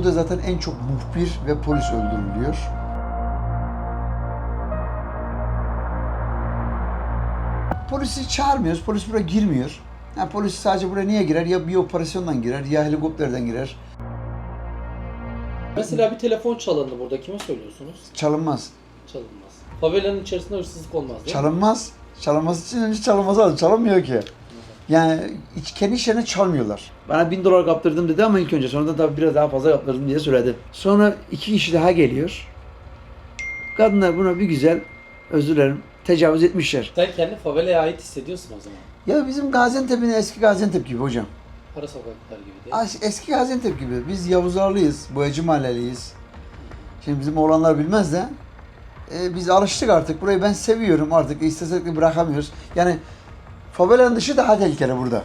Burada zaten en çok muhbir ve polis öldürülüyor. Polisi çağırmıyoruz. Polis buraya girmiyor. Yani polis sadece buraya niye girer? Ya bir operasyondan girer, ya helikopterden girer. Mesela bir telefon çalındı burada. Kime söylüyorsunuz? Çalınmaz. Çalınmaz. Favelanın içerisinde hırsızlık olmaz değil mi? Çalınmaz. Çalınması için önce çalınması lazım. Çalınmıyor ki. Yani hiç kendi işlerine çalmıyorlar. Bana bin dolar kaptırdım dedi ama ilk önce sonradan tabii biraz daha fazla kaptırdım diye söyledi. Sonra iki kişi daha geliyor. Kadınlar buna bir güzel, özür dilerim, tecavüz etmişler. Sen kendini favelaya ait hissediyorsun o zaman. Ya bizim Gaziantep'in eski Gaziantep gibi hocam. Ara sokaklar gibi değil mi? As- Eski Gaziantep gibi. Biz Yavuzlarlıyız, Boyacı Mahalleliyiz. Şimdi bizim oğlanlar bilmez de e, biz alıştık artık. Burayı ben seviyorum artık. İstesek de bırakamıyoruz. Yani favelanın dışı daha tehlikeli burada.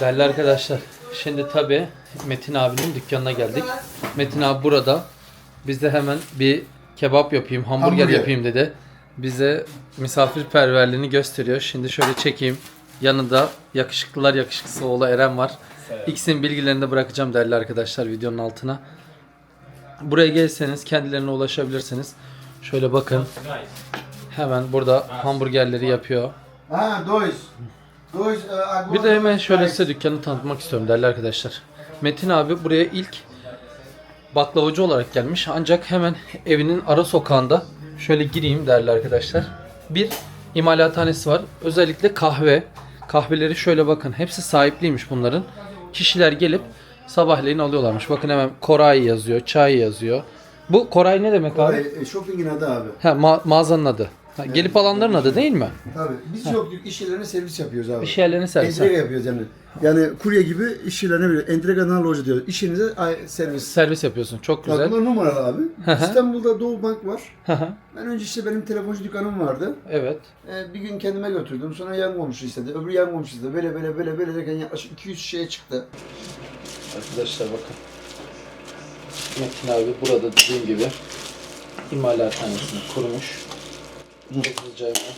Değerli arkadaşlar, şimdi tabii Metin abinin dükkanına geldik. Metin abi burada. Biz de hemen bir kebap yapayım, hamburger, Hamburger. yapayım dedi. Bize misafirperverliğini gösteriyor. Şimdi şöyle çekeyim. Yanında yakışıklılar yakışıklısı oğlu Eren var. İkisinin bilgilerini de bırakacağım değerli arkadaşlar videonun altına. Buraya gelseniz kendilerine ulaşabilirsiniz. Şöyle bakın. Hemen burada hamburgerleri yapıyor. Ha, dois. Dois, e, Bir de hemen şöyle size dükkanı tanıtmak istiyorum değerli arkadaşlar. Metin abi buraya ilk baklavacı olarak gelmiş. Ancak hemen evinin ara sokağında şöyle gireyim değerli arkadaşlar. Bir imalathanesi var. Özellikle kahve. Kahveleri şöyle bakın. Hepsi sahipliymiş bunların. Kişiler gelip sabahleyin alıyorlarmış. Bakın hemen Koray yazıyor, çay yazıyor. Bu Koray ne demek abi? E, shopping'in adı abi. Ha, ma- mağazanın adı. Ha, gelip alanların adı değil mi? Tabii. Biz yok iş yerlerine servis yapıyoruz abi. İş yerlerine servis. Entrega yapıyoruz yani. Yani kurye gibi iş yerlerine bir entregadan loja diyoruz. İş yerinize ay- servis. Servis yapıyorsun. Çok Bak güzel. bunlar numaralı abi. İstanbul'da Doğu Bank var. Hı hı. Ben önce işte benim telefoncu dükkanım vardı. evet. Ee, bir gün kendime götürdüm. Sonra yan komşu istedi. Öbürü yan komşu istedi. Böyle böyle böyle böyle derken yaklaşık 200 şeye çıktı. Arkadaşlar bakın. Metin abi burada dediğim gibi imalathanesini kurmuş. Hızlıca hemen.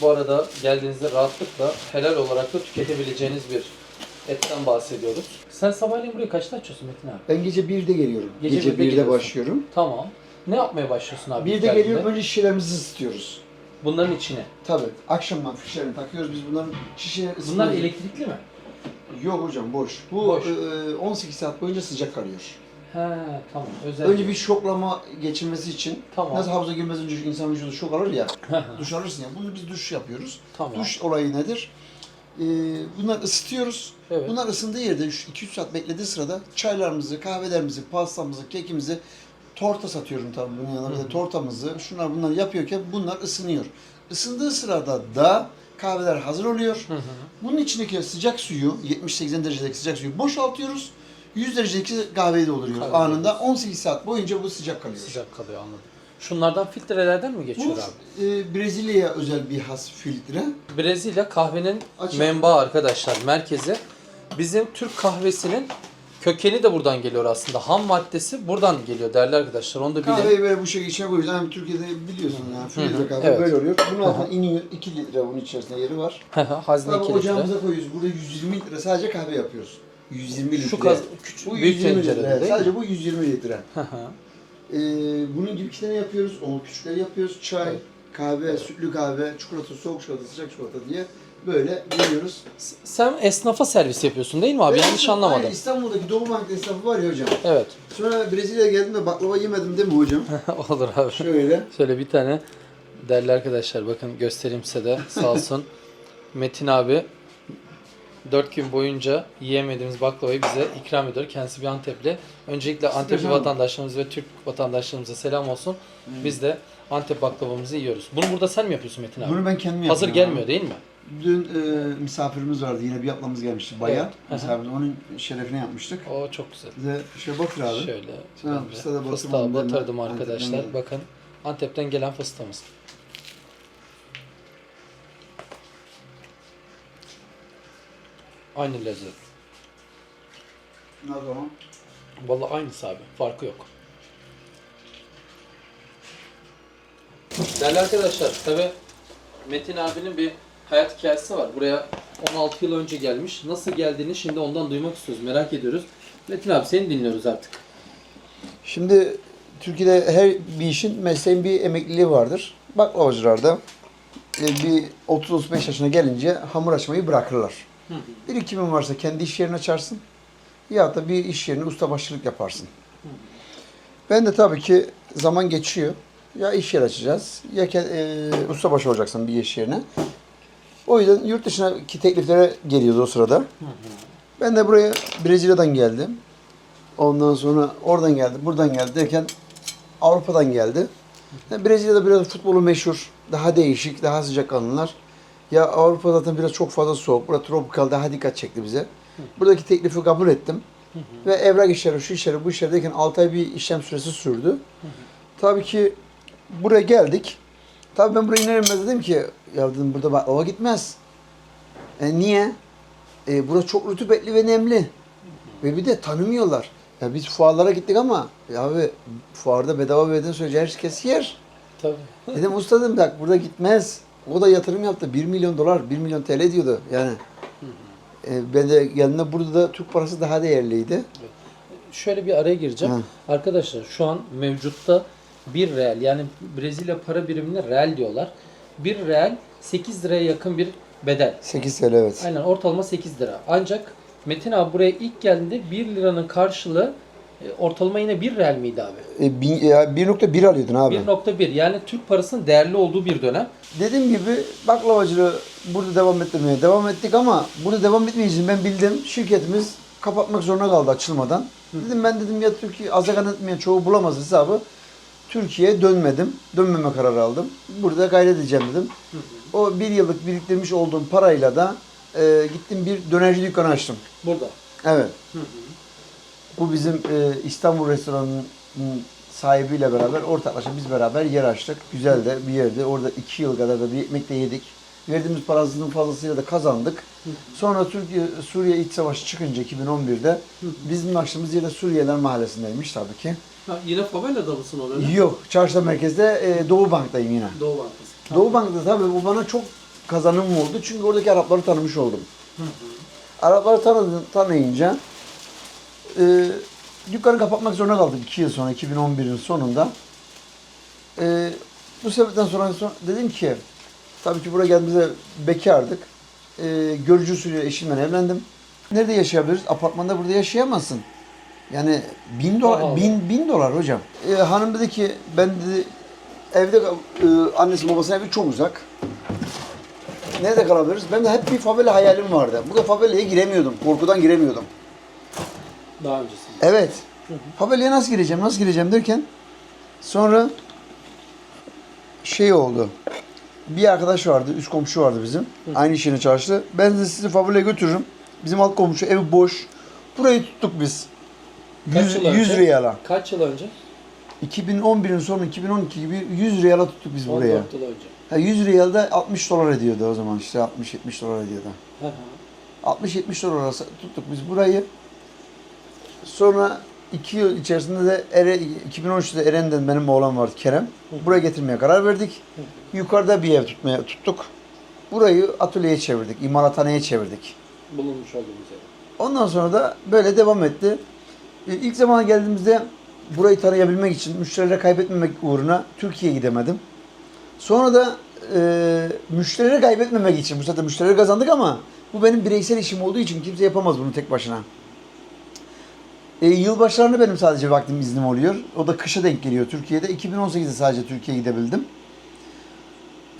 Bu arada geldiğinizde rahatlıkla helal olarak da tüketebileceğiniz bir etten bahsediyoruz. Sen sabahleyin burayı kaçta açıyorsun Metin abi? Ben gece 1'de geliyorum. Gece Gece, birde 1'de geliyorsun. başlıyorum. Tamam. Ne yapmaya başlıyorsun abi? 1'de ilk geldiğinde? geliyorum. Önce şişelerimizi ısıtıyoruz. Bunların içine. Tabii. Akşamdan fişlerini takıyoruz. Biz bunların Bunlar ısıtıyoruz. elektrikli mi? Yok hocam boş. Bu Boş. e, 18 saat boyunca sıcak kalıyor. He tamam. Özel. Önce bir şoklama geçirmesi için Tamam. nasıl havuza girmeden önce insan vücudu şok alır ya. duş alırsın ya. Bunu biz duş yapıyoruz. tamam. Duş olayı nedir? Ee, bunları ısıtıyoruz. Evet. Bunlar ısındığı yerde 2-3 saat beklediği sırada çaylarımızı, kahvelerimizi, pastamızı, kekimizi torta satıyorum tabii bunun yanında. Bir de tortamızı, şunlar bunları yapıyorken bunlar ısınıyor. Isındığı sırada da kahveler hazır oluyor. Hı hı. Bunun içindeki sıcak suyu, 70-80 derecedeki sıcak suyu boşaltıyoruz. 100 derecedeki kahveyi dolduruyoruz Kahve anında. 18 saat boyunca bu sıcak kalıyor. Sıcak kalıyor anladım. Şunlardan filtrelerden mi geçiyor Bu abi? e, Brezilya'ya özel bir has filtre. Brezilya kahvenin Açık. menbaı arkadaşlar merkezi. Bizim Türk kahvesinin kökeni de buradan geliyor aslında. Ham maddesi buradan geliyor değerli arkadaşlar. Onu da bilin. Kahveyi böyle bu şekilde içine koyuyoruz. Yani Türkiye'de biliyorsun yani filtre kahve evet. böyle oluyor. Bunun altına iniyor. 2 litre bunun içerisinde yeri var. Hazne Tabii 2 litre. ocağımıza koyuyoruz. Burada 120 litre sadece kahve yapıyoruz. 120 litre. Şu kaz küçük bu büyük 120 tencerede litre. değil Sadece bu 120 litre. Hı hı. Ee, bunun gibi iki tane yapıyoruz. Onu küçükleri yapıyoruz. Çay, Evet. kahve, sütlü kahve, çikolata, soğuk çikolata, sıcak çikolata diye böyle veriyoruz. Sen esnafa servis yapıyorsun değil mi abi? Yanlış bizim- anlamadım. Aynen, İstanbul'daki Doğu Bank esnafı var ya hocam. Evet. Sonra Brezilya'ya geldim de baklava yemedim değil mi hocam? Olur abi. Şöyle. Şöyle bir tane değerli arkadaşlar bakın göstereyim size de sağ olsun. Metin abi 4 gün boyunca yiyemediğimiz baklavayı bize ikram ediyor. Kendisi bir Antepli. Öncelikle Antepli vatandaşlarımız ve Türk vatandaşlarımıza selam olsun. Biz de Antep baklavamızı yiyoruz. Bunu burada sen mi yapıyorsun Metin abi? Bunu ben kendim Hazır yapıyorum. gelmiyor değil mi? Dün e, misafirimiz vardı. Yine bir ablamız gelmişti. Bayan Evet. Misafirimiz. Onun şerefine yapmıştık. O çok güzel. Bize şöyle bakır abi. Şöyle. Fıstığa da batırma fıstığa batırdım Antep'ten arkadaşlar. gelen. Bakın Antep'ten gelen fıstığımız. Aynı lezzet. Ne zaman? Vallahi aynısı abi. Farkı yok. Değerli arkadaşlar tabi Metin abinin bir hayat hikayesi var. Buraya 16 yıl önce gelmiş. Nasıl geldiğini şimdi ondan duymak istiyoruz. Merak ediyoruz. Metin abi seni dinliyoruz artık. Şimdi Türkiye'de her bir işin mesleğin bir emekliliği vardır. Baklavacılarda e, bir 30-35 yaşına gelince hamur açmayı bırakırlar. Birikimin varsa kendi iş yerini açarsın. Ya da bir iş yerine ustabaşçılık yaparsın. Ben de tabii ki zaman geçiyor. Ya iş yer açacağız ya e, ustabaşı olacaksın bir iş yerine. O yüzden yurt dışındaki tekliflere geliyordu o sırada. Ben de buraya Brezilya'dan geldim. Ondan sonra oradan geldi, buradan geldi derken Avrupa'dan geldi. Yani Brezilya'da biraz futbolu meşhur, daha değişik, daha sıcak kanlılar. Ya Avrupa zaten biraz çok fazla soğuk. Burada tropikal daha dikkat çekti bize. Buradaki teklifi kabul ettim. Ve evrak işleri, şu işleri, bu işleri derken 6 ay bir işlem süresi sürdü. Tabii ki buraya geldik. Tabii ben buraya iner inmez dedim ki ya dedim burada baklava gitmez. E niye? E, burası çok rutubetli ve nemli. Ve bir de tanımıyorlar. Ya biz fuarlara gittik ama ya abi fuarda bedava verdiğin sürece herkes yer. Tabii. Dedim usta dedim bak burada gitmez. O da yatırım yaptı. 1 milyon dolar, 1 milyon TL diyordu yani. E, ben de geldiğimde burada da Türk parası daha değerliydi. Şöyle bir araya gireceğim. Hı. Arkadaşlar şu an mevcutta bir real yani Brezilya para birimine real diyorlar. Bir real 8 liraya yakın bir bedel. 8 TL evet. Aynen ortalama 8 lira. Ancak Metin abi buraya ilk geldiğinde 1 liranın karşılığı ortalama yine 1 real miydi abi? E, bin- ya 1.1 alıyordun abi. 1.1 yani Türk parasının değerli olduğu bir dönem. Dediğim gibi baklavacılığı burada devam ettirmeye devam ettik ama burada devam etmeyeceğini ben bildim. Şirketimiz kapatmak zorunda kaldı açılmadan. Dedim ben dedim ya Türkiye azakan etmeyen çoğu bulamaz hesabı. Türkiye'ye dönmedim. Dönmeme kararı aldım. Burada gayret edeceğim dedim. O bir yıllık biriktirmiş olduğum parayla da e, gittim bir dönerci dükkanı açtım. Burada. Evet. Bu bizim e, İstanbul restoranının sahibiyle beraber ortaklaşa biz beraber yer açtık. Güzel de bir yerde. Orada iki yıl kadar da bir ekmek de yedik. Verdiğimiz parasının fazlasıyla da kazandık. Sonra Türkiye Suriye İç Savaşı çıkınca 2011'de bizim açtığımız yerde Suriyeliler Mahallesi'ndeymiş tabii ki. Ha, yine favelada mısın o dönem? Yok, Çarşıda merkezde e, Doğu Bank'tayım yine. Doğu Bankası. Doğu Bank'ta tabii bu bana çok kazanım oldu. Çünkü oradaki Arapları tanımış oldum. Arapları tanıdım, tanıyınca e, dükkanı kapatmak zorunda kaldık 2 yıl sonra 2011'in sonunda. E, bu sebepten sonra, dedim ki tabii ki buraya geldiğimizde bekardık. E, görücü usulü eşimle evlendim. Nerede yaşayabiliriz? Apartmanda burada yaşayamazsın. Yani bin dolar, bin, bin dolar hocam. E, hanım dedi ki ben dedi evde e, annesi babasının evi çok uzak. Nerede kalabiliriz? Ben de hep bir favela hayalim vardı. Bu da favelaya giremiyordum. Korkudan giremiyordum. Daha öncesinde. Evet. Favelaya nasıl gireceğim, nasıl gireceğim derken sonra şey oldu. Bir arkadaş vardı, üst komşu vardı bizim. Aynı iş yerine çalıştı. Ben de sizi favelaya götürürüm. Bizim alt komşu ev boş. Burayı tuttuk biz. Kaç 100, yıl 100 önce? riyala. Kaç yıl önce? 2011'in sonu 2012 gibi 100 riyala tuttuk biz buraya. 14 yıl önce. Ha, 100 riyal da 60 dolar ediyordu o zaman işte 60-70 dolar ediyordu. Hı hı. 60-70 dolar arası tuttuk biz burayı. Sonra 2 yıl içerisinde de Ere, 2013'te Eren'den benim oğlan vardı Kerem. Buraya getirmeye karar verdik. Yukarıda bir ev tutmaya tuttuk. Burayı atölyeye çevirdik, imalathaneye çevirdik. Bulunmuş olduğumuz yer. Ondan sonra da böyle devam etti. E, İlk zamana geldiğimizde burayı tanıyabilmek için müşterileri kaybetmemek uğruna Türkiye'ye gidemedim. Sonra da e, müşterileri kaybetmemek için bu sefer müşterileri kazandık ama bu benim bireysel işim olduğu için kimse yapamaz bunu tek başına. E, yılbaşlarında benim sadece vaktim iznim oluyor. O da kışa denk geliyor Türkiye'de. 2018'de sadece Türkiye'ye gidebildim.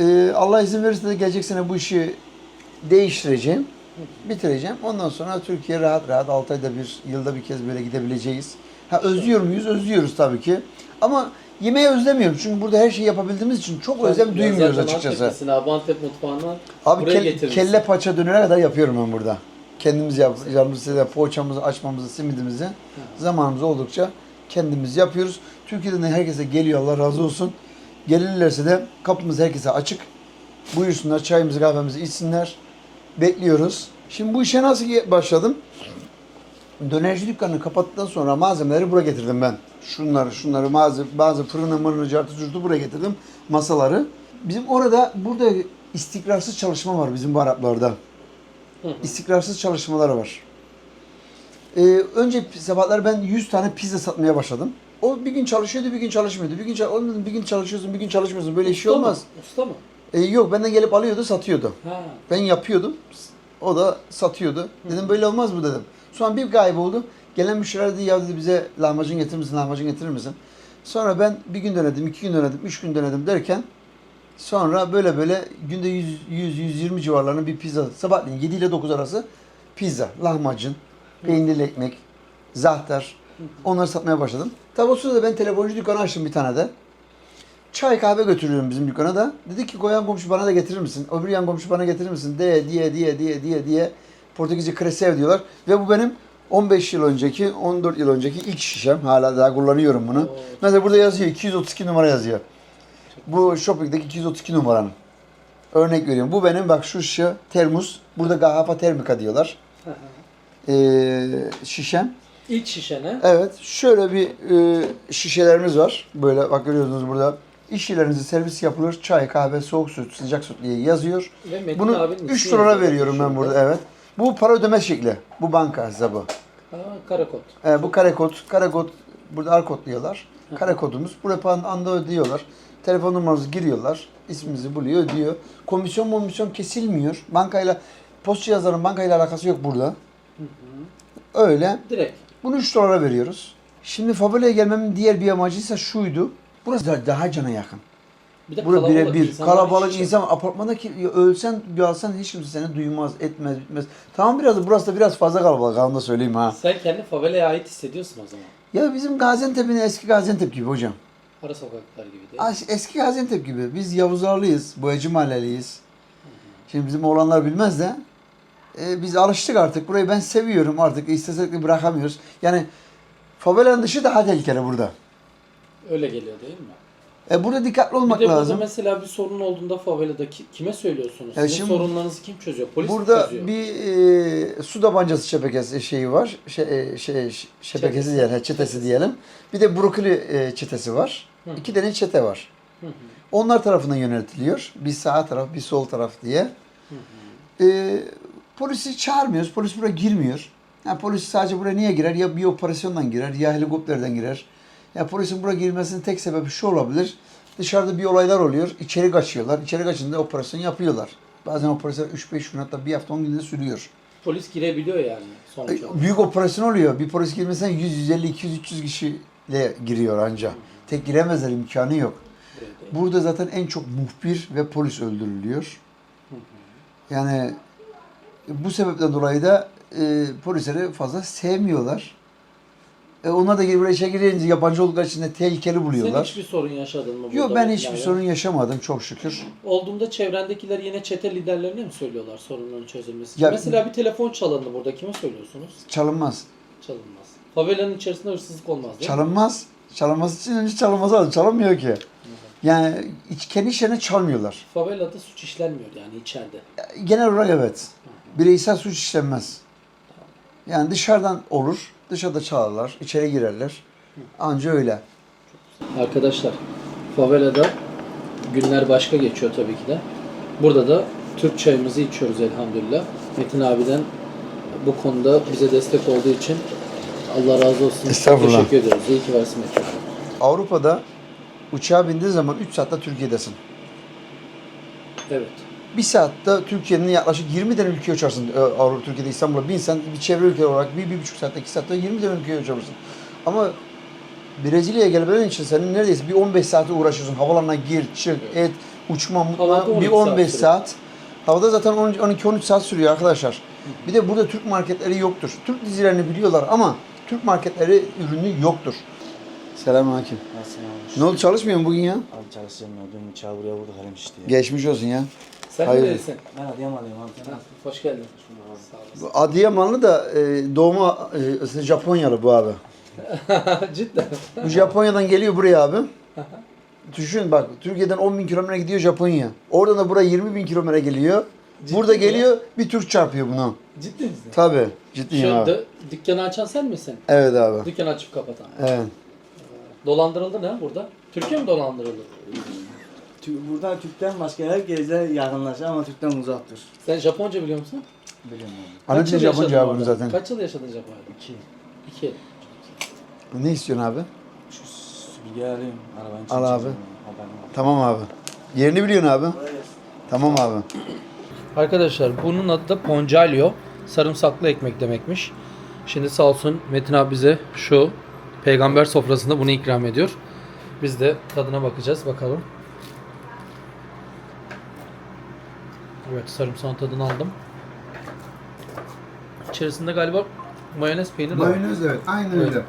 E, Allah izin verirse de gelecek sene bu işi değiştireceğim. Bitireceğim. Ondan sonra Türkiye rahat rahat 6 ayda bir, yılda bir kez böyle gidebileceğiz. Ha özlüyor muyuz? Özlüyoruz tabii ki. Ama yemeği özlemiyorum. Çünkü burada her şeyi yapabildiğimiz için çok özlem duymuyoruz açıkçası. Antep'lisin abi Antep mutfağına Abi buraya getirmişsin. kelle paça dönere kadar yapıyorum ben burada. Kendimiz yapacağımız size poğaçamızı, açmamızı, simidimizi zamanımız oldukça kendimiz yapıyoruz. Türkiye'den de herkese geliyor Allah razı olsun. Gelirlerse de kapımız herkese açık. Buyursunlar çayımızı kahvemizi içsinler. Bekliyoruz. Şimdi bu işe nasıl başladım? Dönerci dükkanını kapattıktan sonra malzemeleri buraya getirdim ben. Şunları, şunları, bazı, bazı fırını, mırını, cartı, curtu buraya getirdim. Masaları. Bizim orada, burada istikrarsız çalışma var bizim bu Araplarda. İstikrarsız çalışmalar var. Ee, önce sabahlar ben 100 tane pizza satmaya başladım. O bir gün çalışıyordu, bir gün çalışmıyordu. Bir gün çal- Oğlum dedim, bir gün çalışıyorsun, bir gün çalışmıyorsun. Böyle Usta mı? olmaz. Usta mı? Ee, yok benden gelip alıyordu, satıyordu. Ha. Ben yapıyordum. O da satıyordu. Dedim böyle olmaz mı dedim. Sonra bir kayboldu. Gelen müşteriler dedi ya dedi bize lahmacun getirir misin, lahmacun getirir misin? Sonra ben bir gün denedim, iki gün denedim, üç gün denedim derken sonra böyle böyle günde 100, 100 120 civarlarında bir pizza, sabahleyin 7 ile 9 arası pizza, lahmacun, peynirli ekmek, zahter onları satmaya başladım. Tabi o sırada ben telefoncu dükkanı açtım bir tane de. Çay kahve götürüyorum bizim dükkana da. Dedi ki koyan komşu bana da getirir misin? Öbür yan komşu bana getirir misin? De diye diye diye diye diye. Portekizce kresev diyorlar. Ve bu benim 15 yıl önceki, 14 yıl önceki ilk şişem. Hala daha kullanıyorum bunu. Oo. Mesela burada yazıyor 232 numara yazıyor. Bu shopping'deki 232 numaranın. Örnek veriyorum. Bu benim bak şu şişe termos. Burada Gahapa Termika diyorlar. Ee, şişem. İlk şişene. Evet, şöyle bir e, şişelerimiz var. Böyle bak görüyorsunuz burada. İş yerlerinize servis yapılır. Çay, kahve, soğuk süt, sıcak süt diye yazıyor. Ve Bunu abinin 3 ismi dolara veriyorum ben burada, evet. Bu para ödeme şekli. Bu banka hesabı. Ha, karakod. E, bu kare kod, kare kod, burada arkod diyorlar. Kare kodumuz. Buraya pan- anda ödüyorlar. Telefon numaranızı giriyorlar. isminizi buluyor, ödüyor. Komisyon komisyon kesilmiyor. Bankayla, post cihazlarının bankayla alakası yok burada. Öyle. Direkt. Bunu 3 dolara veriyoruz. Şimdi favelaya gelmemin diğer bir amacı ise şuydu. Burası da daha cana yakın. Bir de Burada kalabalık birebir kalabalık içe. insan apartmandaki ya ölsen alsan hiç kimse seni duymaz, etmez, bitmez. Tamam biraz da burası da biraz fazla kalabalık onu da söyleyeyim ha. Sen kendi favelaya ait hissediyorsun o zaman. Ya bizim Gaziantep'in eski Gaziantep gibi hocam. Ara sokaklar gibi değil. As- Eski Gaziantep gibi. Biz Yavuzlarlıyız, Boyacı Mahalleliyiz. Şimdi bizim oğlanlar bilmez de e, biz alıştık artık. Burayı ben seviyorum artık. İstesek de bırakamıyoruz. Yani favelanın dışı daha tehlikeli burada. Öyle geliyor değil mi? E, burada dikkatli Bir olmak de burada lazım. mesela bir sorun olduğunda favelada ki- kime söylüyorsunuz? E Sizin şimdi- sorunlarınızı kim çözüyor? Polis mi Burada çözüyor? bir e, su tabancası şebekesi şeyi var. Şey, e, şey ş- şebekesi Çetesi. diyelim, he, çetesi diyelim. Bir de brokoli e, çetesi var. Hı. İki tane çete var. Hı hı. Onlar tarafından yönetiliyor. Bir sağ taraf, bir sol taraf diye. Hı hı. E, polisi çağırmıyoruz. Polis buraya girmiyor. Yani polis sadece buraya niye girer? Ya bir operasyondan girer, ya helikopterden girer. Ya polisin buraya girmesinin tek sebebi şu olabilir. Dışarıda bir olaylar oluyor. içeri kaçıyorlar. İçeri kaçınca operasyon yapıyorlar. Bazen operasyon 3-5 gün hatta bir hafta 10 günde sürüyor. Polis girebiliyor yani sonuç olarak. Büyük operasyon oluyor. Bir polis girmesen 100, 150, 200, 300 kişiyle giriyor anca. Tek giremezler imkanı yok. Burada zaten en çok muhbir ve polis öldürülüyor. Yani bu sebepten dolayı da e, polisleri fazla sevmiyorlar. E, onlar da buraya işe girince yabancı oldukları için de tehlikeli Sen buluyorlar. hiçbir sorun yaşadın mı? Yok ben hiçbir abi? sorun yaşamadım çok şükür. Olduğunda çevrendekiler yine çete liderlerine mi söylüyorlar sorunların çözülmesi? Ya- Mesela bir telefon çalındı burada kime söylüyorsunuz? Çalınmaz. Çalınmaz. Favelanın içerisinde hırsızlık olmaz değil mi? Çalınması için önce çalınması lazım. Çalınmıyor ki. Yani iç- kendi işlerine çalmıyorlar. Favelada suç işlenmiyor yani içeride. Genel olarak evet. Bireysel suç işlenmez. Yani dışarıdan olur. Dışarıda çalarlar. içeri girerler. Anca öyle. Arkadaşlar favelada günler başka geçiyor tabii ki de. Burada da Türk çayımızı içiyoruz elhamdülillah. Metin abiden bu konuda bize destek olduğu için Allah razı olsun. Estağfurullah. Teşekkür ediyoruz. İyi ki varsın. Avrupa'da uçağa bindiğin zaman 3 saatte Türkiye'desin. Evet. Bir saatte Türkiye'nin yaklaşık 20 tane ülkeye uçarsın. Ee, Avrupa, Türkiye'de, İstanbul'a binsen bir çevre ülke olarak bir, bir buçuk saatte, iki saatte 20 tane ülkeye uçarsın. Ama Brezilya'ya gelmen için senin neredeyse bir 15 saate uğraşıyorsun. Havalarına gir, çık, et, uçma, 12 bir saat 15 sürüyor. saat. Havada zaten 12-13 saat sürüyor arkadaşlar. Bir de burada Türk marketleri yoktur. Türk dizilerini biliyorlar ama Türk marketleri ürünü yoktur. Selamünaleyküm. Nasılsın abi? Ne oldu çalışmıyor mu bugün ya? Abi çalışıyorum ya. Dün uçağı buraya vurduk halim işte ya. Geçmiş olsun ya. Sen Hayır. neredesin? Ben Adıyamanlıyım abi. Ha? Hoş geldin. Sağ olasın. Adıyamanlı da e, doğma e, Japonyalı bu abi. Cidden. Bu Japonya'dan geliyor buraya abi. Düşün bak Türkiye'den 10 bin kilometre gidiyor Japonya. Oradan da buraya 20 bin kilometre geliyor. Ciddi Burada mi? geliyor bir Türk çarpıyor bunu. Ciddi misin? Tabi ciddiyim Şu abi. dü- dükkanı açan sen misin? Evet abi. Dükkanı açıp kapatan. Evet. Dolandırıldı ne burada? Türkiye mi dolandırıldı? Tü- Burada Türk'ten başka herkese yakınlaşır ama Türk'ten uzak dur. Sen Japonca biliyor musun? Biliyorum abi. Ana Kaç yıl yaşadın abi bunu orada? zaten. Kaç yıl yaşadın Japonya'da? İki. İki. Ne istiyorsun abi? Şu süpürgeyi alayım. Arabanın Al abi. çekeceğim. Haberim var. Tamam abi. Yerini biliyorsun abi. Tamam abi. Arkadaşlar bunun adı da poncalio. Sarımsaklı ekmek demekmiş. Şimdi sağ olsun Metin abi bize şu peygamber sofrasında bunu ikram ediyor. Biz de tadına bakacağız bakalım. Evet sarımsağın tadını aldım. İçerisinde galiba mayonez peynir var. evet. Aynen Evet.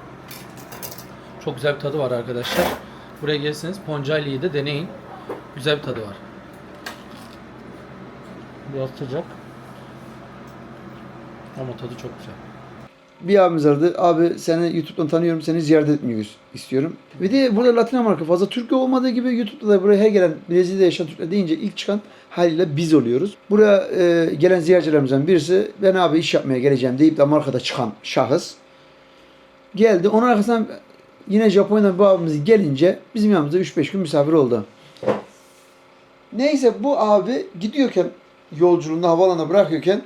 Çok güzel bir tadı var arkadaşlar. Buraya gelirseniz Poncali'yi de deneyin. Güzel bir tadı var. Biraz sıcak. Ama tadı çok güzel. Bir abimiz aradı. Abi seni YouTube'dan tanıyorum. Seni ziyaret etmeyi istiyorum. Ve de burada Latin Amerika fazla Türk olmadığı gibi YouTube'da da buraya her gelen Brezilya'da yaşayan Türkler deyince ilk çıkan haliyle biz oluyoruz. Buraya e, gelen ziyaretçilerimizden birisi ben abi iş yapmaya geleceğim deyip de Amerika'da çıkan şahıs geldi. Onun arkasından yine Japonya'dan bu abimiz gelince bizim yanımızda 3-5 gün misafir oldu. Neyse bu abi gidiyorken yolculuğunda havaalanına bırakıyorken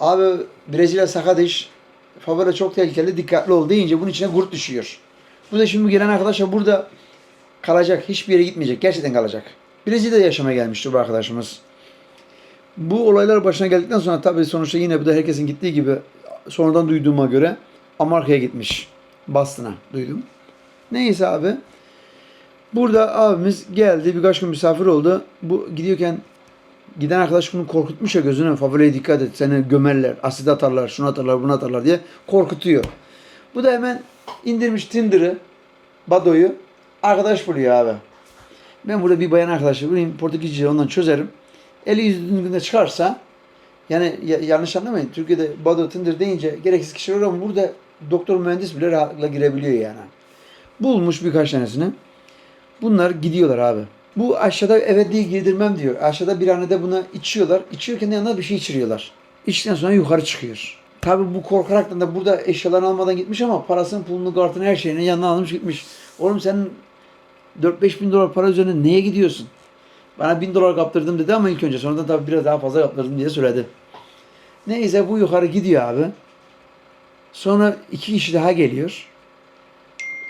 abi Brezilya sakat iş favori çok tehlikeli dikkatli ol deyince bunun içine kurt düşüyor. Bu da şimdi gelen arkadaşlar burada kalacak. Hiçbir yere gitmeyecek. Gerçekten kalacak. Brezilya'da yaşamaya gelmişti bu arkadaşımız. Bu olaylar başına geldikten sonra tabii sonuçta yine bu da herkesin gittiği gibi sonradan duyduğuma göre Amerika'ya gitmiş. Boston'a duydum. Neyse abi. Burada abimiz geldi. Birkaç gün misafir oldu. Bu gidiyorken giden arkadaş bunu korkutmuş ya gözüne favoriye dikkat et seni gömerler, asit atarlar, şunu atarlar, bunu atarlar diye korkutuyor. Bu da hemen indirmiş Tinder'ı, Bado'yu arkadaş buluyor abi. Ben burada bir bayan arkadaşı bulayım, Portekizce ondan çözerim. Eli yüzü düzgün de çıkarsa yani ya- yanlış anlamayın. Türkiye'de Bado Tinder deyince gereksiz kişiler var ama burada doktor mühendis bile rahatlıkla girebiliyor yani. Bulmuş birkaç tanesini. Bunlar gidiyorlar abi. Bu aşağıda evet diye girdirmem diyor. Aşağıda bir hanede buna içiyorlar. İçiyorken de yanına bir şey içiriyorlar. İçtikten sonra yukarı çıkıyor. Tabi bu korkaraktan da burada eşyalarını almadan gitmiş ama parasını, pulunu, kartını, her şeyini yanına almış gitmiş. Oğlum senin 4-5 bin dolar para üzerine neye gidiyorsun? Bana bin dolar kaptırdım dedi ama ilk önce sonradan tabi biraz daha fazla kaptırdım diye söyledi. Neyse bu yukarı gidiyor abi. Sonra iki kişi daha geliyor.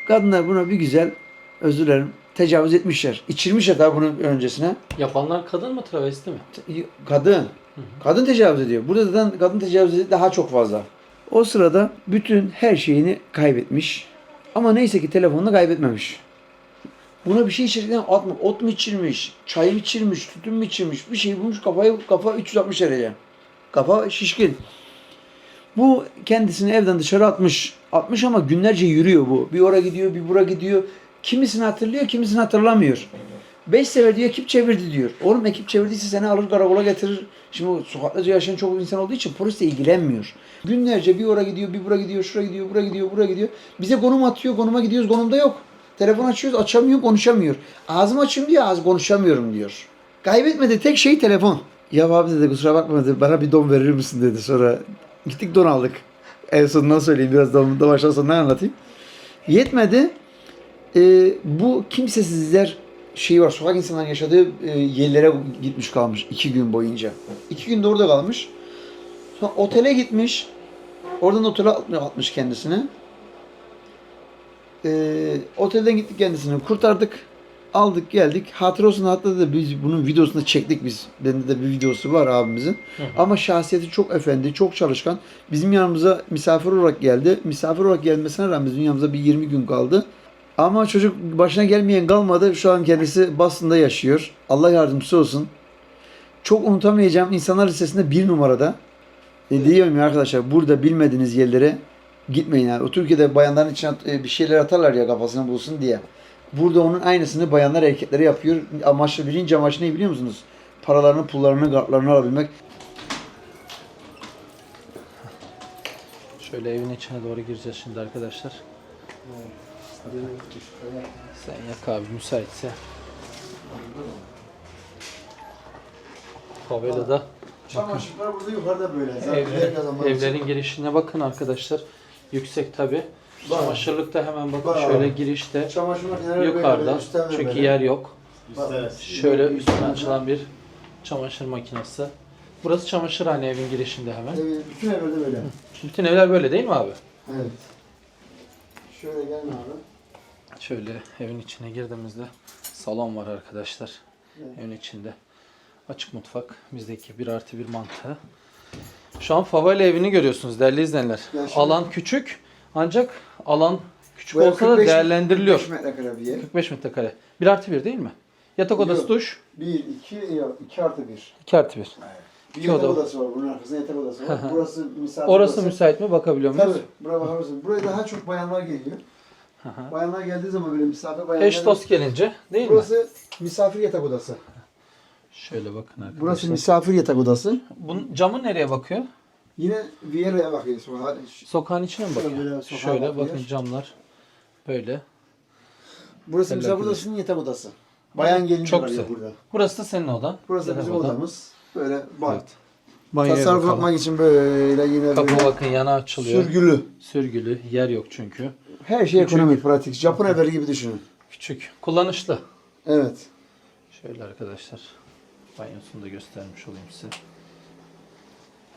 Kadınlar buna bir güzel özür dilerim tecavüz etmişler. İçirmişler tabi bunun öncesine. Yapanlar kadın mı travesti mi? Kadın. Kadın tecavüz ediyor. Burada zaten kadın tecavüzü daha çok fazla. O sırada bütün her şeyini kaybetmiş. Ama neyse ki telefonunu kaybetmemiş. Buna bir şey içirken at mı, ot mu içirmiş, çay mı içirmiş, tütün mü içirmiş, bir şey bulmuş kafayı, kafa 360 derece. Kafa şişkin. Bu kendisini evden dışarı atmış. Atmış ama günlerce yürüyor bu. Bir oraya gidiyor, bir buraya gidiyor. Kimisini hatırlıyor, kimisini hatırlamıyor. Beş sefer diyor ekip çevirdi diyor. Oğlum ekip çevirdiyse seni alır karakola getirir. Şimdi sokakta yaşayan çok insan olduğu için polis de ilgilenmiyor. Günlerce bir oraya gidiyor, bir buraya gidiyor, şuraya gidiyor, buraya gidiyor, buraya gidiyor. Bize konum atıyor, konuma gidiyoruz, konumda yok. Telefon açıyoruz, açamıyor, konuşamıyor. Ağzımı açayım diyor, ağız konuşamıyorum diyor. Kaybetmedi tek şey telefon. Ya abi dedi kusura bakma dedi, bana bir don verir misin dedi. Sonra gittik don aldık. En sonundan söyleyeyim biraz da baştan sonuna anlatayım. Yetmedi. Ee, bu kimsesizler şey var, sokak insanların yaşadığı e, yerlere gitmiş kalmış iki gün boyunca. İki gün de orada kalmış. Sonra otele gitmiş. Oradan otele atmış, kendisini. Ee, otelden gittik kendisini kurtardık. Aldık geldik. Hatır olsun hatta da biz bunun videosunu çektik biz. Bende de bir videosu var abimizin. Ama şahsiyeti çok efendi, çok çalışkan. Bizim yanımıza misafir olarak geldi. Misafir olarak gelmesine rağmen bizim yanımıza bir 20 gün kaldı. Ama çocuk başına gelmeyen kalmadı. Şu an kendisi Boston'da yaşıyor. Allah yardımcısı olsun. Çok unutamayacağım insanlar listesinde bir numarada. E, diyorum ya arkadaşlar burada bilmediğiniz yerlere gitmeyin yani. O Türkiye'de bayanların içine e, bir şeyler atarlar ya kafasına bulsun diye. Burada onun aynısını bayanlar erkeklere yapıyor. Amaçlı birinci amaç ne biliyor musunuz? Paralarını, pullarını, kartlarını alabilmek. Şöyle evin içine doğru gireceğiz şimdi arkadaşlar. Sen yak abi müsaitse. Favela'da Çamaşırlar burada yukarıda böyle. evlerin, evlerin girişine bakın arkadaşlar. Yüksek tabi. Çamaşırlıkta hemen bakın Var. şöyle girişte Çamaşır makineleri yukarıda. böyle, Çünkü böyle. yer yok. Şöyle üstünden açılan bir çamaşır makinesi. Burası çamaşırhane evin girişinde hemen. Evet, bütün evlerde böyle. Bütün evler böyle değil mi abi? Evet. Şöyle gelme abi. Şöyle evin içine girdiğimizde salon var arkadaşlar. Evet. Evin içinde. Açık mutfak. Bizdeki bir artı bir mantığı. Şu an favela evini görüyorsunuz değerli izleyenler. Şimdi- Alan küçük ancak alan küçük olsa da 45 değerlendiriliyor. 45 metrekare bir yer. 45 metrekare. 1 artı 1 değil mi? Yatak odası Yok. duş. 1, 2, yok 2 artı 1. 2 artı 1. Bir İki yatak oda. odası var. Bunun arkasında yatak odası var. Burası misafir Orası odası. müsait mi? Bakabiliyor muyuz? Tabii. Buraya bakabilirsin. Buraya daha çok bayanlar geliyor. Bayanlar geldiği zaman böyle misafir bayanlar. Eş dost gelince değil mi? Burası misafir yatak odası. Şöyle bakın arkadaşlar. Burası misafir yatak odası. Bunun camı nereye bakıyor? Yine Viyana'ya bakıyoruz. Hadi şu- Sokağın içine mi bakıyor? Şöyle sokağa Şöyle bakıyor. bakın camlar böyle. Burası misafir odasının yatak odası. Bayan gelince Çok güzel. burada. Burası da senin odan. Burası da bizim odamız. Böyle bak. Evet. Banyoya Tasarruf bakalım. yapmak için böyle yine Kapı böyle bakın yana açılıyor. sürgülü. Sürgülü. Yer yok çünkü. Her şey ekonomik, pratik. Japon evleri gibi düşünün. Küçük. Kullanışlı. Evet. Şöyle arkadaşlar. Banyosunu da göstermiş olayım size.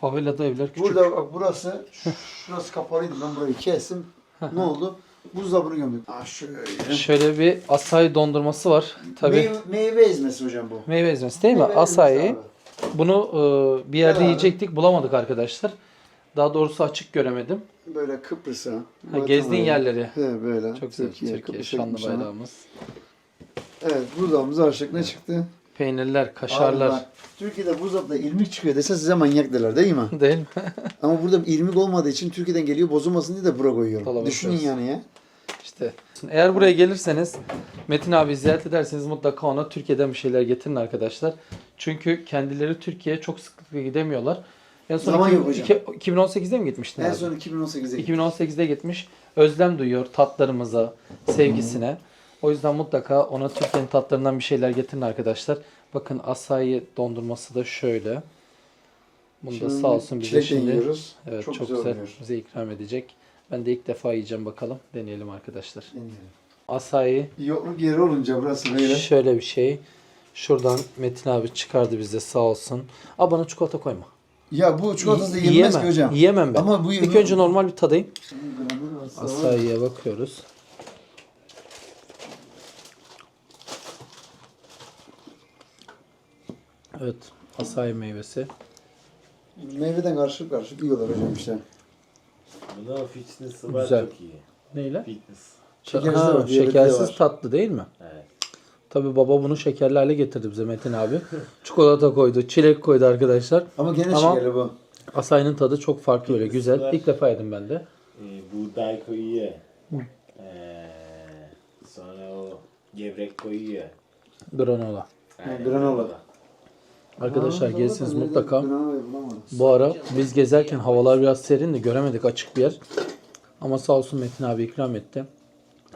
Favelada evler küçük. Burada bak burası, şurası kapalıydı. Ben burayı kestim. ne oldu? Buzdolabını gömdük. Ah şöyle. Şöyle bir asay dondurması var. Tabii Meyve, meyve ezmesi hocam bu. meyve ezmesi değil mi? Meyve ezmesi Asayı. abi. Bunu e, bir yerde Gel abi. yiyecektik bulamadık arkadaşlar. Daha doğrusu açık göremedim. Böyle Kıbrıs'a. Ha, gezdiğin yerleri. He böyle. Çok güzel. Türkiye, Kıbrıs'a şanlı gitmiş ama. bayrağımız. Evet buzdolabımız açtık. Ne çıktı? Peynirler, Abi kaşarlar. bak, Türkiye'de buzdolapta irmik çıkıyor dese size manyak derler değil mi? Değil mi? Ama burada irmik olmadığı için Türkiye'den geliyor bozulmasın diye de bura koyuyorum. Dolaba Düşünün yani ya. İşte eğer buraya gelirseniz Metin abi ziyaret ederseniz mutlaka ona Türkiye'den bir şeyler getirin arkadaşlar. Çünkü kendileri Türkiye'ye çok sıklıkla gidemiyorlar. En son Zaman yok hocam. iki- 2018'de mi gitmiştin En abi? son 2018'e 2018'de gitmiş. Özlem duyuyor tatlarımıza, sevgisine. O yüzden mutlaka ona Türkiye'nin tatlarından bir şeyler getirin arkadaşlar. Bakın asayi dondurması da şöyle. Bunu da sağ olsun bize şimdi yiyoruz. evet, çok, çok, güzel, güzel oluyor. bize ikram edecek. Ben de ilk defa yiyeceğim bakalım. Deneyelim arkadaşlar. Deneyelim. Asayi Bir yokluk yeri olunca burası böyle. şöyle bir şey. Şuradan Metin abi çıkardı bize sağ olsun. Aa bana çikolata koyma. Ya bu çikolatası da yenmez ki hocam. Yiyemem ben. Ama bu İlk önce normal bir tadayım. Asayi'ye bakıyoruz. Evet, asayi meyvesi. Meyveden karışık karışık yiyorlar hocam işte. Bunda fitness var Güzel. çok iyi. Neyle? Fitness. Şekersiz Ha, var, şekersiz var. tatlı değil mi? Evet. Tabi baba bunu şekerli hale getirdi bize Metin abi. Çikolata koydu, çilek koydu arkadaşlar. Ama gene Ama- şekerli bu. Asayinin tadı çok farklı öyle güzel. İlk defa yedim ben de. Ee, buğday koyuyor. Ee, sonra o gevrek koyuyor. Granola. Yani granola. Arkadaşlar gelsiniz mutlaka. Bu ara biz gezerken havalar biraz serin de göremedik açık bir yer. Ama sağ olsun Metin abi ikram etti.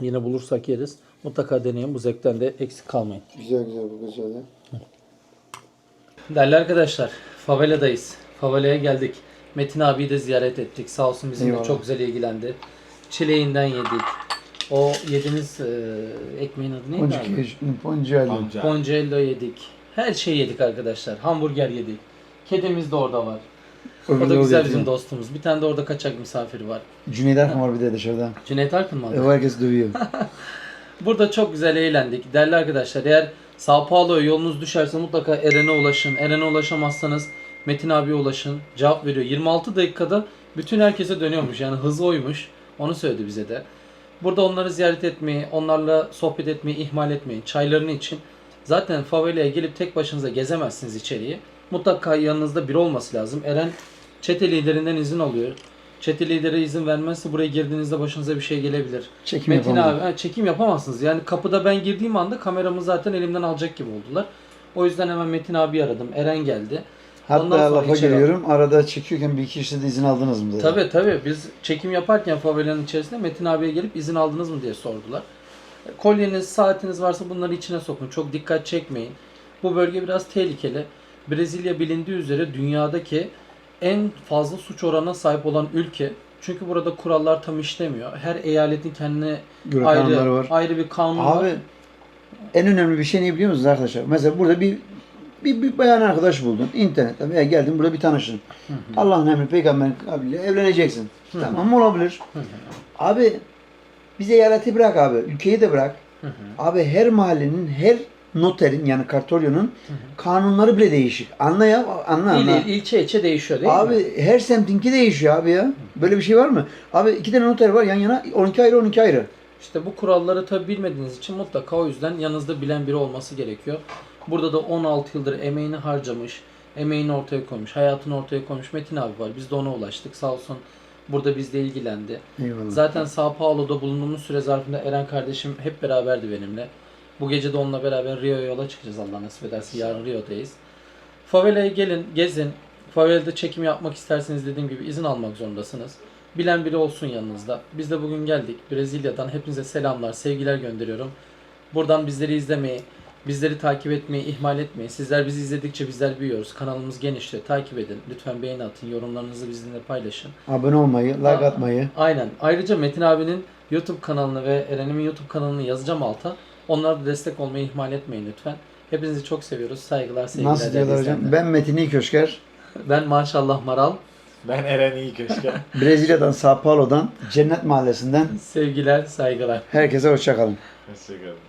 Yine bulursak yeriz. Mutlaka deneyin. Bu zevkten de eksik kalmayın. Güzel güzel bu güzel. ya. Değerli arkadaşlar, faveladayız. Favelaya geldik. Metin abiyi de ziyaret ettik. Sağ olsun bizimle Eyvallah. çok güzel ilgilendi. Çileğinden yedik. O yediğiniz e, ekmeğin adı neydi abi? Amca. Poncello yedik. Her şeyi yedik arkadaşlar. Hamburger yedik. Kedimiz de orada var. O da güzel bizim dostumuz. Bir tane de orada kaçak misafir var. Cüneyt Arkın var bir de dışarıda. Cüneyt Arkın mı? Ev herkes dövüyor. Burada çok güzel eğlendik. Değerli arkadaşlar eğer Sao Paulo'ya yolunuz düşerse mutlaka Eren'e ulaşın. Eren'e ulaşamazsanız Metin abiye ulaşın. Cevap veriyor. 26 dakikada bütün herkese dönüyormuş. Yani hızı oymuş. Onu söyledi bize de. Burada onları ziyaret etmeyi, onlarla sohbet etmeyi ihmal etmeyin. Çaylarını için. Zaten favelaya gelip tek başınıza gezemezsiniz içeriği. Mutlaka yanınızda biri olması lazım. Eren çete liderinden izin alıyor. Çete lideri izin vermezse buraya girdiğinizde başınıza bir şey gelebilir. Çekim Metin yapamadım. abi ha, çekim yapamazsınız. Yani kapıda ben girdiğim anda kameramı zaten elimden alacak gibi oldular. O yüzden hemen Metin abi aradım. Eren geldi. Hatta lafa içeri giriyorum. Arada çekiyorken bir iki işte de izin aldınız mı dedi. Tabii tabii biz çekim yaparken favelanın içerisinde Metin abiye gelip izin aldınız mı diye sordular. Kolyeniz, saatiniz varsa bunları içine sokun. Çok dikkat çekmeyin. Bu bölge biraz tehlikeli. Brezilya bilindiği üzere dünyadaki en fazla suç oranına sahip olan ülke. Çünkü burada kurallar tam işlemiyor. Her eyaletin kendine Göre ayrı var. ayrı bir kanunu var. Abi en önemli bir şey ne biliyor musunuz arkadaşlar? Mesela burada bir bir, bir bayan arkadaş buldun internetten veya geldin burada bir tanıştın. Allah'ın emri peygamberin kabriyle evleneceksin. Tamam olabilir. Abi bize eyaleti bırak abi. Ülkeyi de bırak. Abi her mahallenin her noterin yani kartoryonun kanunları bile değişik. Anla ya anla İl, anla. il, ilçe ilçe değişiyor değil mi? Abi her semtinki değişiyor abi ya. Böyle bir şey var mı? Abi iki tane noter var yan yana 12 ayrı 12 ayrı. İşte bu kuralları tabi bilmediğiniz için mutlaka o yüzden yanınızda bilen biri olması gerekiyor. Burada da 16 yıldır emeğini harcamış, emeğini ortaya koymuş, hayatını ortaya koymuş Metin abi var. Biz de ona ulaştık. Sağ olsun burada bizle ilgilendi. Eyvallah. Zaten Sao Paulo'da bulunduğumuz süre zarfında Eren kardeşim hep beraberdi benimle. Bu gece de onunla beraber Rio'ya yola çıkacağız Allah nasip ederse. Yarın Rio'dayız. Favela'ya gelin, gezin. Favela'da çekim yapmak isterseniz dediğim gibi izin almak zorundasınız. Bilen biri olsun yanınızda. Biz de bugün geldik. Brezilya'dan hepinize selamlar, sevgiler gönderiyorum. Buradan bizleri izlemeyi, bizleri takip etmeyi ihmal etmeyin. Sizler bizi izledikçe bizler büyüyoruz. Kanalımız genişliyor. Takip edin. Lütfen beğeni atın. Yorumlarınızı bizimle paylaşın. Abone olmayı, like Aa. atmayı. Aynen. Ayrıca Metin abinin YouTube kanalını ve Eren'imin YouTube kanalını yazacağım alta. Onlara da destek olmayı ihmal etmeyin lütfen. Hepinizi çok seviyoruz. Saygılar, sevgiler. Nasıl diyorlar hocam? Ben Metin İköşker. Ben maşallah Maral. Ben Eren iyi köşke. Brezilya'dan, Sao Paulo'dan, Cennet Mahallesi'nden Sevgiler, saygılar. herkese hoşçakalın. Hoşçakalın.